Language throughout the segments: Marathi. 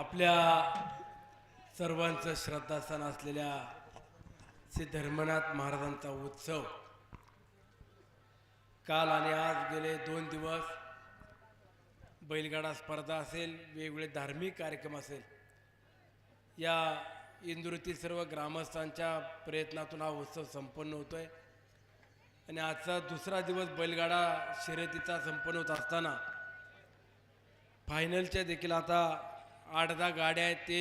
आपल्या सर्वांचं श्रद्धास्थान असलेल्या श्री धर्मनाथ महाराजांचा उत्सव. काल आणि आज गेले दोन दिवस बैलगाडा स्पर्धा असेल वेगवेगळे धार्मिक कार्यक्रम असेल. या इंदुरीतील सर्व ग्रामस्थांच्या प्रयत्नातून हा उत्सव संपन्न होतो आहे आणि आजचा दुसरा दिवस बैलगाडा शर्यतीचा संपन्न होत असताना फायनलच्या देखील आता आठ दहा गाड्या आहेत ते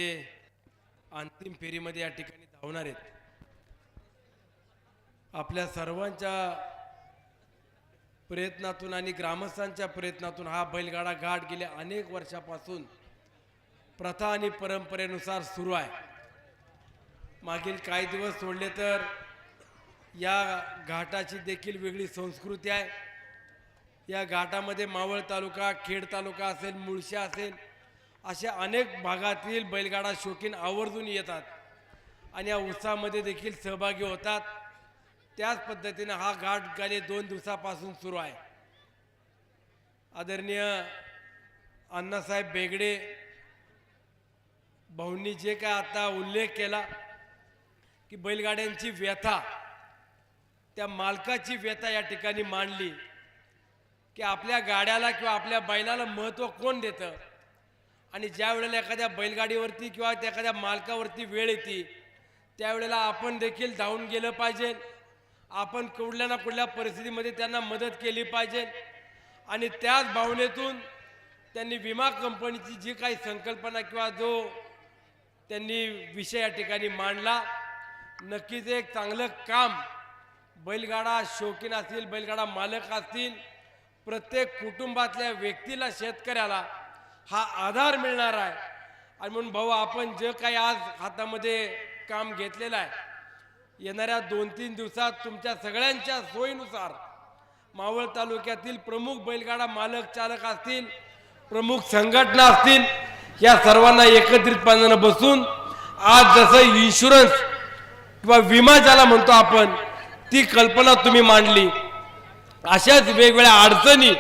अंतिम फेरीमध्ये या ठिकाणी धावणार आहेत. आपल्या सर्वांच्या प्रयत्नातून आणि ग्रामस्थांच्या प्रयत्नातून हा बैलगाडा घाट गेल्या अनेक वर्षापासून प्रथा आणि परंपरेनुसार सुरू आहे. मागील काही दिवस सोडले तर या घाटाची देखील वेगळी संस्कृती आहे. या घाटामध्ये मावळ तालुका खेड तालुका असेल मुळशी असेल अशा अनेक भागातील बैलगाडा शौकीन आवर्जून येतात. आणि या उत्सवामध्ये देखील सहभागी होतात. त्याच पद्धतीनं हा घाट गाले दोन दिवसापासून सुरू आहे. आदरणीय अण्णासाहेब बेगडे भाऊंनी जे काय आता उल्लेख केला की बैलगाड्यांची व्यथा त्या मालकाची व्यथा या ठिकाणी मांडली की आपल्या गाड्याला किंवा आपल्या बैलाला महत्त्व कोण देतं? आणि ज्या वेळेला एखाद्या बैलगाडीवरती किंवा त्या एखाद्या मालकावरती वेळ येते त्यावेळेला आपण देखील धावून गेलं पाहिजे. आपण कुठल्या ना कुठल्या परिस्थितीमध्ये त्यांना मदत केली पाहिजे. आणि त्याच भावनेतून त्यांनी विमा कंपनीची जी काही संकल्पना किंवा जो त्यांनी विषय या ठिकाणी मांडला नक्कीच एक चांगलं काम बैलगाडा शौकीन असतील बैलगाडा मालक असतील प्रत्येक कुटुंबातल्या व्यक्तीला शेतकऱ्याला हा आधार मिळणार आहे. आणि म्हणून भाऊ आपण जे काही आज हातामध्ये काम घेतलेलं आहे येणाऱ्या दोन तीन दिवसात तुमच्या सगळ्यांच्या सोयीनुसार मावळ तालुक्यातील प्रमुख बैलगाडा मालक चालक असतील प्रमुख संघटना असतील या सर्वांना एकत्रितपणानं बसून आज जसं इन्शुरन्स किंवा विमा ज्याला म्हणतो आपण ती कल्पना तुम्ही मांडली. अशाच वेगवेगळ्या अडचणी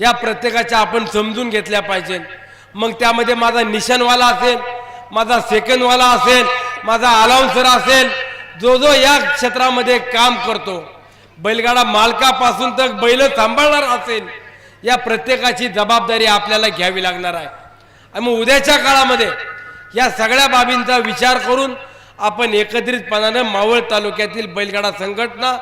या प्रत्येकाच्या आपण समजून घेतल्या पाहिजे मग त्यामध्ये माझा निशानवाला असेल माझा सेकंडवाला असेल माझा अलाउन्सर असेल जो जो या क्षेत्रामध्ये काम करतो. बैलगाडा मालकापासून तर बैल सांभाळणार असेल या प्रत्येकाची जबाबदारी आपल्याला घ्यावी लागणार आहे. आणि मग उद्याच्या काळामध्ये या सगळ्या बाबींचा विचार करून आपण एकत्रितपणानं मावळ तालुक्यातील बैलगाडा संघटना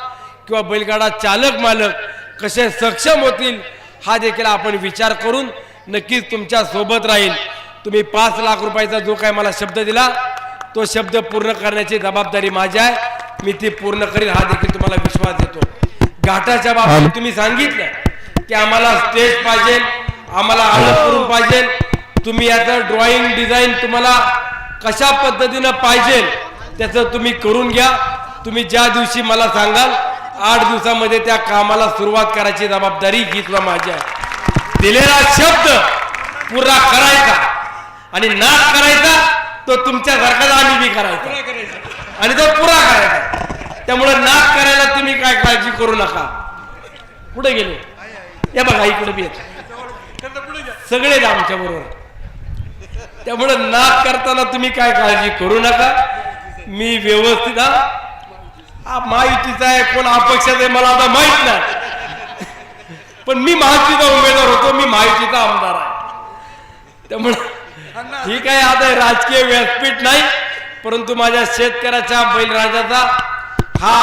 किंवा बैलगाडा चालक मालक कसे सक्षम होतील हा देखील आपण विचार करून नक्कीच तुमच्यासोबत राहील. तुम्ही पाच लाख रुपयाचा जो काय मला शब्द दिला तो शब्द पूर्ण करण्याची जबाबदारी माझी आहे. मी ती पूर्ण करील हा देखील तुम्हाला विश्वास देतो. घाटाच्या बाबतीत तुम्ही सांगितलं की आम्हाला स्टेज पाहिजे आम्हाला करून पाहिजे. तुम्ही याचं ड्रॉइंग डिझाईन तुम्हाला कशा पद्धतीनं पाहिजे त्याचं तुम्ही करून घ्या. तुम्ही ज्या दिवशी मला सांगाल आठ दिवसामध्ये त्या कामाला सुरुवात करायची जबाबदारी ही तुला माझी आहे. दिलेला शब्द पुरा करायचा. आणि नाश करायचा तो तुमच्या सारखाच आम्ही बी करायचा. आणि तो पुरा करायचा. त्यामुळे नाश करायला तुम्ही काय काळजी करू नका. पुढे गेले? या बघा इकडे बी येत. सगळेच आमच्या बरोबर. त्यामुळे नाक करताना तुम्ही काय काळजी करू नका. मी व्यवस्थित हा महायुतीचा आहे कोण अपक्षाचा आहे मला आता माहीत नाही. पण मी महायुतीचा उमेदवार होतो मी महायुतीचा आमदार आहे. त्यामुळे ठीक आहे आता राजकीय व्यासपीठ नाही परंतु माझ्या शेतकऱ्याच्या बैलराजाचा हा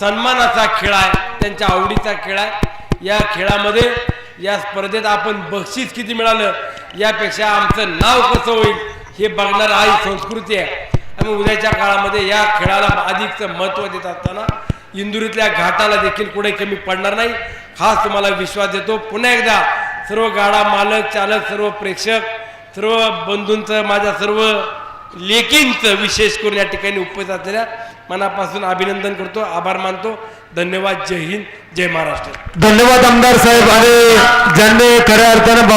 सन्मानाचा खेळ आहे त्यांच्या आवडीचा खेळ आहे. या खेळामध्ये या स्पर्धेत आपण बक्षीस किती मिळालं यापेक्षा आमचं नाव कसं होईल हे बघणार हा ही संस्कृती आहे. आणि उद्याच्या काळामध्ये या खेळाला अधिकचं महत्त्व देत असताना इंदुरीतल्या घाटाला देखील कुठे कमी पडणार नाही. खास तुम्हाला विश्वास देतो. पुन्हा एकदा सर्व गाडा मालक चालक सर्व प्रेक्षक सर्व बंधूंचं माझ्या सर्व लेखींचं विशेष करून या ठिकाणी उपस्थित असलेल्या मनापासून अभिनंदन करतो आभार मानतो. धन्यवाद. जय हिंद. जय महाराष्ट्र. धन्यवाद आमदार साहेब. आणि ज्यांनी खऱ्या अर्थानं